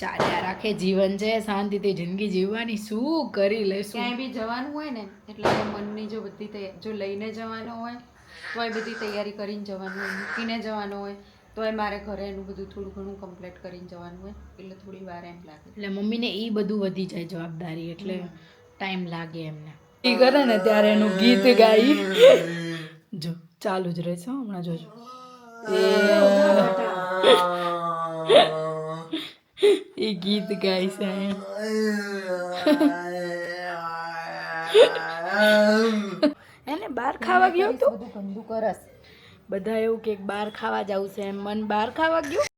ચાલ્યા રાખે જીવન છે શાંતિથી જિંદગી જીવવાની શું કરી લઈશું? ક્યાંય બી જવાનું હોય ને એટલે મનની જો બધી જો લઈને જવાનું હોય તો એ બધી તૈયારી કરીને જવાનું હોય મૂકીને જવાનું હોય તો એ મારે ઘરે એનું બધું થોડું ઘણું કમ્પ્લીટ કરીને જવાનું હોય એટલે થોડી વાર એમ લાગે. એટલે મમ્મીને એ બધું વધી જાય જવાબદારી એટલે ટાઈમ લાગે એમને. એ કરે ને ત્યારે એનું ગીત ગાઈ. જો ચાલુ જ રહેશે હો, હમણાં જોજો. એ ગીત ગાય છે એને બહાર ખાવા ગયો તો? બધું ગંદુ કરસ બધા એવું કે બહાર ખાવા જવું છે એમ મન બહાર ખાવા ગયું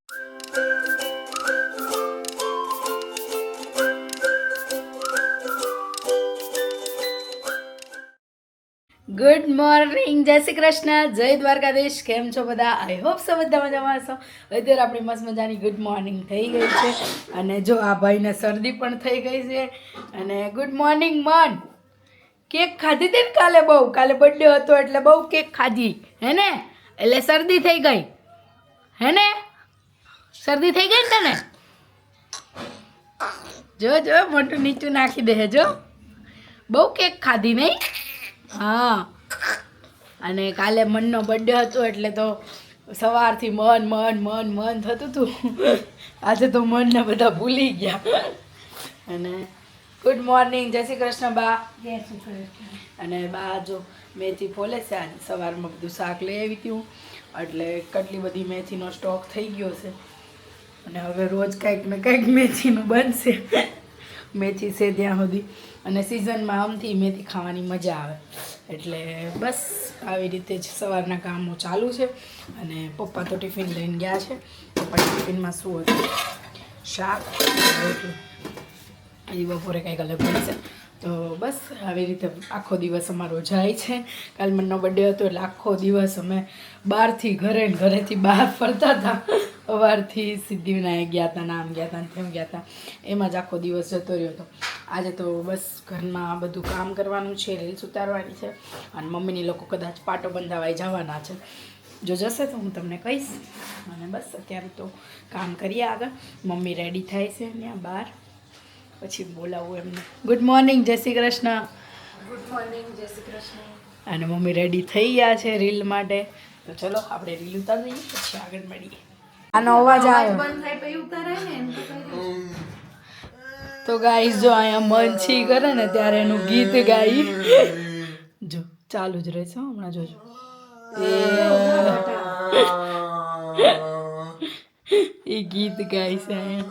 ગુડ મોર્નિંગ જય શ્રી કૃષ્ણ. જય દ્વારકાધીશ. કેમ છો બધા? આઈ હોપ સો બધા મજામાં હશો. અત્યારે આપણી મસ્ત મજાની ગુડ મોર્નિંગ થઈ ગઈ છે. અને જો આ ભાઈને શરદી પણ થઈ ગઈ છે. અને ગુડ મોર્નિંગ મન. કેક ખાધી હતી ને કાલે બહુ? કાલે બર્થડે હતો એટલે બહુ કેક ખાધી. હે ને? એટલે શરદી થઈ ગઈ. હે ને? શરદી થઈ ગઈ ને તને? જો જો મોટું નીચું નાખી દે જો. બહુ કેક ખાધી નહીં? હા. અને કાલે મનનો બર્થડે હતો એટલે તો સવારથી મન મન મન મન થતું હતું આજે તો મનને બધા ભૂલી ગયા. અને ગુડ મોર્નિંગ જય શ્રી કૃષ્ણ બા. અને બા જો મેથી ફોલે છે આજે. સવારમાં બધું શાક લઈ આવી હતી એટલે કેટલી બધી મેથીનો સ્ટોક થઈ ગયો છે. અને હવે રોજ કંઈક ને કંઈક મેથીનું બનશે. મેથી છે ત્યાં સુધી. અને સિઝનમાં આમથી મેથી ખાવાની મજા આવે. એટલે બસ આવી રીતે જ સવારના કામો ચાલુ છે અને પપ્પા તો ટિફિન લઈને ગયા છે. પપ્પા ટિફિનમાં શું હતું? શાક એ બપોરે કંઈક અલગ બનશે. તો બસ આવી રીતે આખો દિવસ અમારો જાય છે. કાલ મનનો બર્થડે હતો એટલે આખો દિવસ અમે બહારથી ઘરે ઘરેથી બહાર ફરતા હતા. સવારથી સિદ્ધિવિનાયક ગયા હતા નામ ગયા હતા તેમ ગયા હતા. એમાં જ આખો દિવસ જતો રહ્યો હતો. આજે તો બસ ઘરમાં બધું કામ કરવાનું છે રીલ્સ ઉતારવાની છે અને મમ્મીની લોકો કદાચ પાટો બંધાવાય જવાના છે. જો જશે તો હું તમને કહીશ. અને બસ અત્યારે તો કામ કરીએ આગળ. મમ્મી રેડી થાય છે ત્યાં બહાર. પછી બોલાવું એમને. ગુડ મોર્નિંગ જય શ્રી કૃષ્ણ. ગુડ મોર્નિંગ જય શ્રી કૃષ્ણ. અને મમ્મી રેડી થઈ ગયા છે રીલ માટે. તો ચલો આપણે રીલ ઉતારી દઈએ પછી આગળ મળીએ. આનો અવાજ આવ્યો. બંધ થાય પછી ઉતારાય ને એમ તો કહી દઉં. તો ગાઈસ જો અહીંયા મન છી કરે ને ત્યારે એનું ગીત ગાઈ. જો ચાલુ જ રહેશે હમણાં જોજો. એ. ગીત ગાય છે અહીંયા.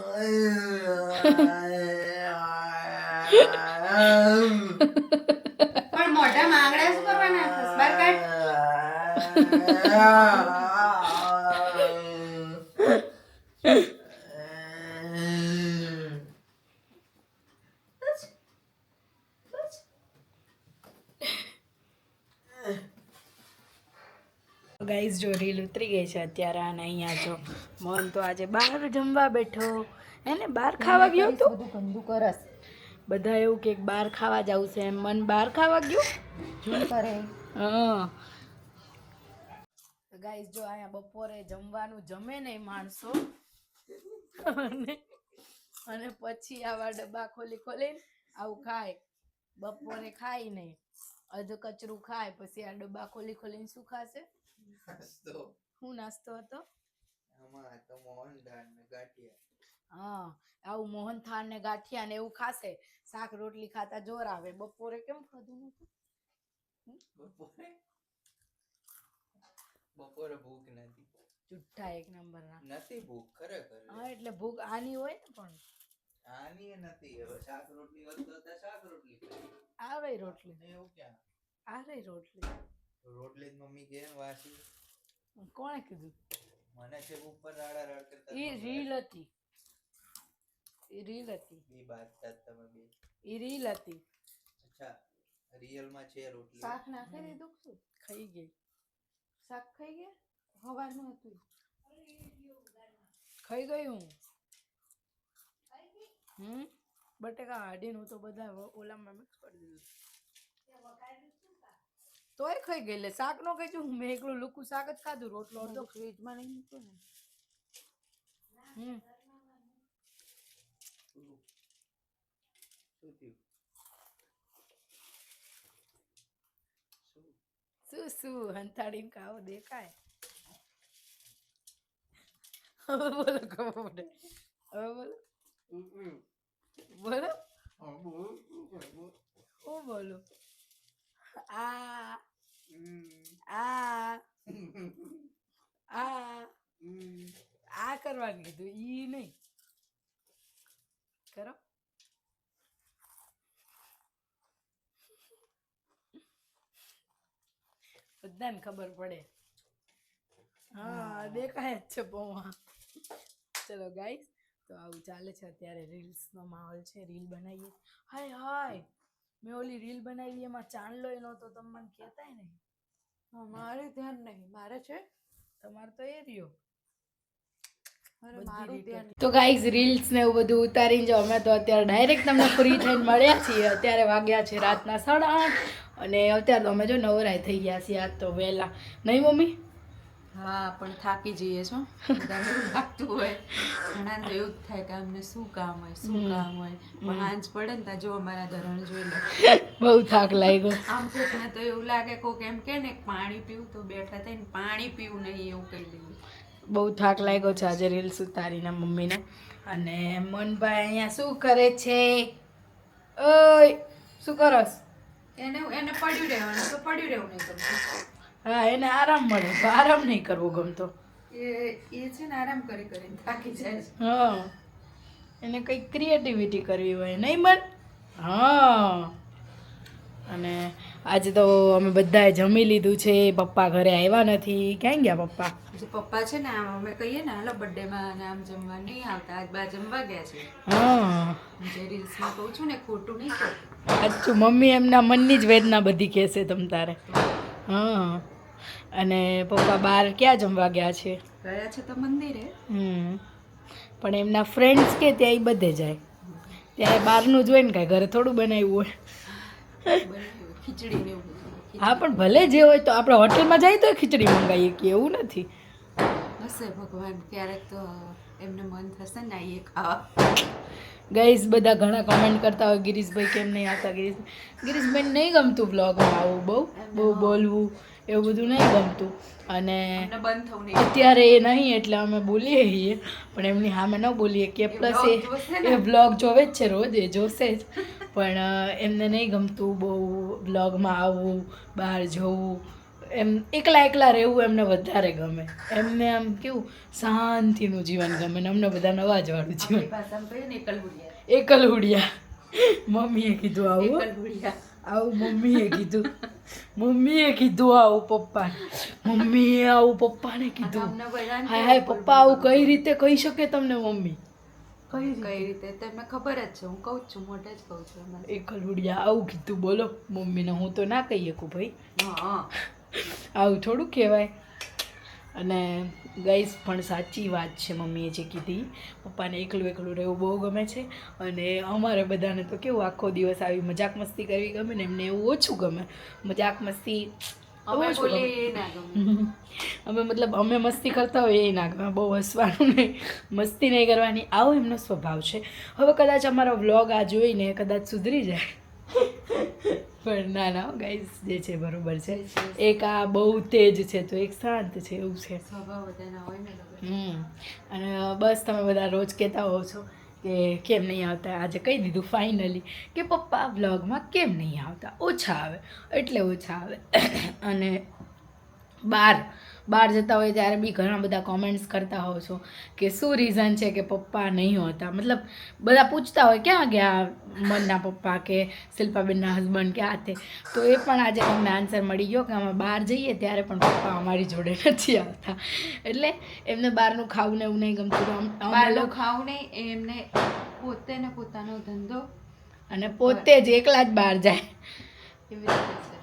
પણ મોઢામાં આંગળા શું કરવાના ગાઈઝ જો રીલ ઉતરી ગઈ છે અત્યારે અને અહીંયા જો મોહન તો આજે બહાર જમવા બેઠો. એને બહાર ખાવા ગયો તો? બધું ગંદુ કરસ. બધા એવું કે બહાર ખાવા જ છે એમ. મન બહાર ખાવા ગયું? કરે? હા. ગાઈઝ જો અહીંયા બપોરે જમવાનું જમે નહીં માણસો. અને અને પછી આવા ડબ્બા ખોલી ખોલીને આવું ખાય. બપોરે ખાય નહીં. અધ કચરું ખાય પછી આ ડબ્બા ખોલી ખોલીને શું ખાશે? શું નાસ્તો હતો? હા આવું મોહનથાળ ને ગાંઠિયા ને એવું ખાશે શાક રોટલી ખાતા જોર આવે. બપોરે કેમ ખાધું નતું બપોરે? ભૂખ નથી. જુઠ્ઠા એક નંબર ના નથી ભૂખ ખરેખર. હા એટલે ભૂખ આની હોય ને પણ. આની નથી. હવે શાક રોટલી વધતો શાક રોટલી આવે રોટલી. એવું ક્યાં? આવે રોટલી. રોટલી જ મમ્મી કે વાસી. કોણે કીધું? મને છે ઉપર રાડા રાડ કરતા એ રીલ હતી. એ રીલ હતી. બે બાજતા જ તમે બે. એ રીલ હતી. અચ્છા રિયલમાં છે રોટલી. શાક નાખી દીધું શું? ખાઈ ગઈ. શાક ખાઈ ગયા? સવારનું હતું ખાઈ ગઈ હું. હમ? બટેકા હાડીને નું તો બધા ઓલામાં મિક્સ કરી દીધું. તોય ખાઈ ગઈ. લે શાક નો ખાઈ હું મેં એકલું લુકું શાક જ ખાધું. રોટલો અડધો ફ્રીજમાં નહીં મૂક્યું ને? હમ. શું શું? શું કાવો દેખાય. હવે બોલો ખબર પડે. હવે બોલો. હમ. બોલો. હા, બોલ, આ. આ આ કરવાનું કીધું ઈ નહીં. કરો. બધાને ખબર પડે. હા, દેખાય જ છે પૌવા ચલો ગાઈસ તો આવું ચાલે છે અત્યારે રીલ્સનો માહોલ છે રીલ બનાવીએ. હાય હાય મેં ઓલી રીલ બનાવી એમાં ચાંદલો એનો તો તમે મને કહેતાય ને મારે ધ્યાન નહીં મારે છે તમારે તો એ રહ્યો. તો ગાઈઝ રીલ્સ ને એવું બધું ઉતારીને જો અમે તો અત્યારે ડાયરેક્ટ તમને ફ્રી થઈને મળ્યા છીએ. અત્યારે વાગ્યા છે રાતના સાડા આઠ અને અત્યારે તો અમે જો નવરાય થઈ ગયા છીએ આજ તો વહેલા. નહીં મમ્મી? હા પણ થાકી જઈએ છો. લાગતું હોય. ઘણા તો એવું જ થાય કે અમને શું કામ હોય શું કામ હોય. પણ આંચ પડે ને ત્યાં જો અમારા ધરણ જોઈ લે. બહુ થાક લાગ્યો. આમ કોકને તો એવું લાગે કોક એમ કે ને પાણી પીવું તો બેઠા થઈને પાણી પીવું નહીં એવું કહી દઈએ બહુ થાક લાગ્યો છે આજે રીલ્સ ઉતારીને મમ્મીને. અને મનભાઈ અહીંયા શું કરે છે? ઓય શું કરસ એને એને પડ્યું રહેવાનું તો પડ્યું રહેવું નહીં ગમતું. હા એને આરામ મળે તો આરામ નહીં કરવો ગમતો. એ એ છે ને આરામ કરી કરીને થાકી જાય છે. હા એને કંઈક ક્રિએટિવિટી કરવી હોય નહીં મન? હા. અને આજે તો અમે બધાએ જમી લીધું છે પપ્પા ઘરે આવ્યા નથી. ક્યાં ગયા પપ્પા? પપ્પા છે ને અમે કહીએ ને હાલો બર્થડેમાં ને આમ જમવા નહીં આવતા આજ બા જમવા ગયા છે. હા. જે રીલ્સમાં કહું છું ને ખોટું નહીં કહું. સાચું મમ્મી એમના મનની જ વેદના બધી કહેશે તમ તારે. હા. અને પપ્પા બહાર ક્યાં જમવા ગયા છે? ગયા છે તો મંદિરે. હમ. પણ એમના ફ્રેન્ડ્સ કે ત્યાં બધે જાય. ત્યારે બહારનું જ ને કાંઈ ઘરે થોડું બનાવ્યું હોય. ખીચડી હા પણ ભલે જે હોય તો આપણે હોટલમાં જઈએ તો ખીચડી મંગાવીએ કે એવું નથી. હશે ભગવાન. ક્યારેક તો એમને મન થશે ને આવીએ ખાવા. ગઈસ બધા ઘણા કમેન્ટ કરતા હોય ગિરીશભાઈ કેમ નહીં આવતા? ગિરીશ ગિરીશભાઈ નહીં ગમતું બ્લોગમાં આવું બહુ બહુ બોલવું એવું બધું નહીં ગમતું. અને બંધ થવું અત્યારે એ નહીં એટલે અમે બોલીએ છીએ. પણ એમની સામે ન બોલીએ કે પ્લસ એ? એ બ્લોગ જોવે જ છે રોજ એ જોશે જ. પણ એમને નહીં ગમતું બહુ બ્લોગમાં આવવું બહાર જવું. એમ એકલા એકલા રહેવું એમને વધારે ગમે. એમને આમ કેવું શાંતિનું જીવન ગમે ને અમને બધા નવાજવાળું જીવન. એકલ ઉડિયા મમ્મીએ કીધું આવું. આવું મમ્મીએ કીધું. મમ્મીએ કીધું આવું પપ્પા મમ્મીએ આવું પપ્પાને કીધું. હાય હાય પપ્પા આવું કઈ રીતે કહી શકે તમને મમ્મી? કઈ કઈ રીતે? તમને ખબર જ છે હું કહું છું મોટે જ કહું છું એકલ ઉડિયા આવું કીધું. બોલો મમ્મીને હું તો ના કહી શકું ભાઈ. હા. આવું થોડું કહેવાય. અને ગઈસ પણ સાચી વાત છે મમ્મીએ જે કીધી. પપ્પાને એકલું એકલું રહેવું બહુ ગમે છે. અને અમારે બધાને તો કેવું આખો દિવસ આવી મજાક મસ્તી કરવી ગમે ને એમને એવું ઓછું ગમે. મજાક મસ્તી અમે મતલબ અમે મસ્તી કરતા હોય એ ના ગમે. બહુ હસવાનું નહીં. મસ્તી નહીં કરવાની. આવો એમનો સ્વભાવ છે. હવે કદાચ અમારો વ્લોગ આ જોઈને કદાચ સુધરી જાય. પણ ના ના ગાઈઝ જે છે બરોબર છે. એક આ બહુ તેજ છે તો એક શાંત છે એવું છે. સ્વભાવ બધાના હોય ને હમ. અને બસ તમે બધા રોજ કહેતા હોવ છો કે કેમ નહીં આવતા? આજે કહી દીધું ફાઇનલી કે પપ્પા વ્લોગમાં કેમ નહીં આવતા? ઓછા આવે એટલે ઓછા આવે. અને બહાર બહાર જતા હોય ત્યારે બી ઘણા બધા કોમેન્ટ્સ કરતા હોવ છો કે શું રીઝન છે કે પપ્પા નહીં હોતા? મતલબ બધા પૂછતા હોય ક્યાં ગયા મનના પપ્પા કે શિલ્પાબેનના હસબન્ડ કે આ તે? તો એ પણ આજે તમને આન્સર મળી ગયો કે અમે બહાર જઈએ ત્યારે પણ પપ્પા અમારી જોડે નથી આવતા. એટલે એમને બહારનું ખાવું ને એવું નહીં ગમતું. બહારનું ખાવું નહીં એમને પોતે ને પોતાનો ધંધો અને પોતે જ એકલા જ બહાર જાય.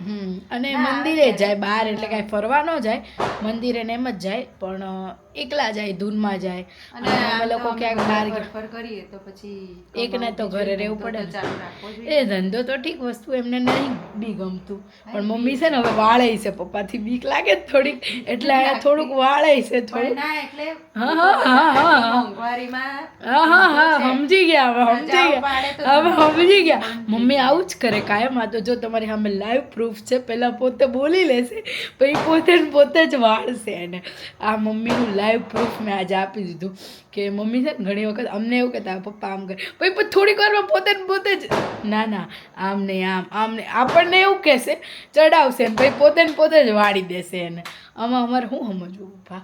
હમ. અને મંદિરે જાય બહાર એટલે કાંઈ ફરવા ન જાય. મંદિરે ને એમ જ જાય પણ એકલા જાય ધૂનમાં જાય. અને અમે લોકો ક્યાંક બહાર કરીએ તો પછી એકને તો ઘરે રહેવું પડે. એ ધંધો તો ઠીક વસ્તુ એમને નહીં બી ગમતું. પણ મમ્મી છે ને હવે વાળે છે પપ્પાથી બીક લાગે થોડીક. એટલે અહીંયા થોડુંક વાળે છે થોડું ના એટલે હા, હા, હા, હા, હા. હા. હા હા સમજી ગયા ગયા હવે સમજી ગયા. હવે સમજી ગયા. મમ્મી આવું જ કરે કાયમ. આ તો જો તમારી સામે લાઈવ પ્રૂફ છે પહેલાં પોતે બોલી લેશે પછી પોતે પોતે જ વાળશે એને. આ મમ્મીનું લાઈવ પ્રૂફ મેં આજે આપી દીધું કે મમ્મી છે ઘણી વખત અમને એવું કહેતા પપ્પા, આમ કરે. પછી થોડીક વારમાં પોતે પોતે જ ના ના, આમ નહીં, આમ આમ નહીં. આપણને એવું કહેશે, ચડાવશે ને પછી પોતે પોતે જ વાળી દેશે એને. આમાં અમારે શું સમજવું, પપ્પા?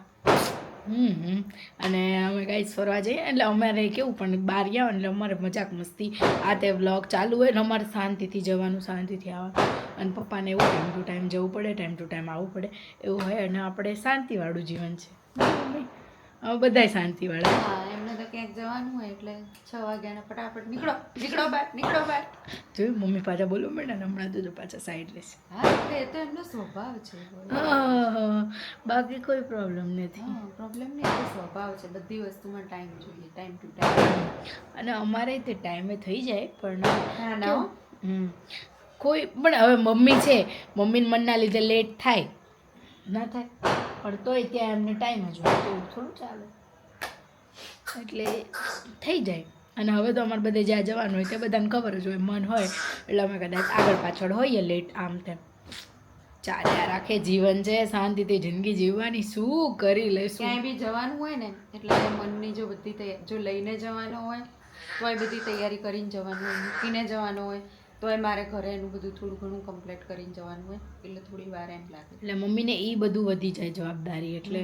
હમ અને અમે કાંઈ ફરવા જઈએ એટલે અમારે કેવું પણ બહાર ગયા એટલે અમારે મજાક મસ્તી. આ તે વ્લોગ ચાલુ હોય ને અમારે શાંતિથી જવાનું, શાંતિથી આવવાનું. અને પપ્પાને એવું ટાઈમ ટુ ટાઈમ જવું પડે ટાઈમ ટુ ટાઈમ આવવું પડે. એવું હોય અને આપણે શાંતિવાળું જીવન છે. અમે બધાય શાંતિવાળા. હા એમને તો ક્યાંક જવાનું હોય એટલે છ વાગ્યાના ફટાફટ નીકળો નીકળો બહાર નીકળો બહાર. જોયું મમ્મી પાછા બોલો મેડમ હમણાં તો પાછા સાઈડ રહેશે. હા એ તો એમનો સ્વભાવ છે બાકી કોઈ પ્રોબ્લેમ નથી. હા પ્રોબ્લેમ નહીં એ સ્વભાવ છે બધી વસ્તુમાં ટાઈમ જોઈએ ટાઈમ ટુ ટાઈમ અને અમારે તે ટાઈમે થઈ જાય પણ ના ના હમ. કોઈ પણ હવે મમ્મી છે મમ્મીને મનના લીધે લેટ થાય. ના થાય. પણ તોય ત્યાં એમને ટાઈમ જ હોય એવું થોડું ચાલે. એટલે થઈ જાય. અને હવે તો અમારે બધે જ્યાં જવાનું હોય તે બધાને ખબર જ હોય, મન હોય. એટલે અમે કદાચ આગળ પાછળ હોઈએ લેટ આમ તેમ. ચાલ્યા રાખે જીવન છે, શાંતિથી જિંદગી જીવવાની, શું કરી લઈશું? ક્યાંય બી જવાનું હોય ને, એટલે મનની જો બધી જો લઈને જવાનું હોય, તો એ બધી તૈયારી કરીને જવાનું હોય, મૂકીને જવાનું હોય. તો એ મારે ઘરે એનું બધું થોડું ઘણું કમ્પ્લીટ કરીને જવાનું હોય એટલે થોડી વાર એમ લાગે. એટલે મમ્મીને એ બધું વધી જાય જવાબદારી એટલે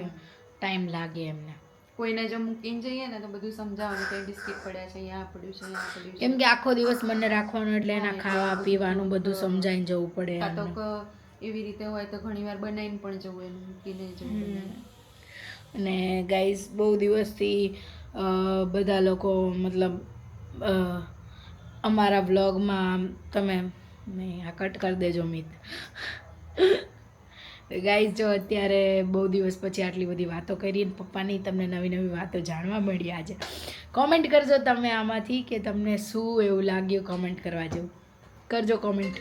ટાઈમ લાગે એમને. કોઈને જો મૂકીને જઈએ ને તો બધું સમજાવવાનું કે બિસ્કિટ પડ્યા છે અહીંયા પડ્યું છે અહીંયા પડ્યું છે. કેમ કે આખો દિવસ મને રાખવાનું એટલે એના ખાવા પીવાનું બધું સમજાઈને જવું પડે આ તો ક- એવી રીતે હોય તો ઘણીવાર બનાવીને પણ જવું એનું મૂકીને જવું. અને ગાઈઝ બહુ દિવસથી બધા લોકો મતલબ અમારા વ્લોગમાં તમે, નહીં, આ કટ કરી દેજો મિત. ગાઈઝ જો અત્યારે બહુ દિવસ પછી આટલી બધી વાતો કરી અને પપ્પાની, તમને નવી નવી વાતો જાણવા મળી આજે. કોમેન્ટ કરજો તમે આમાંથી કે તમને શું એવું લાગ્યું કોમેન્ટ કરવા જેવું. કરજો કોમેન્ટ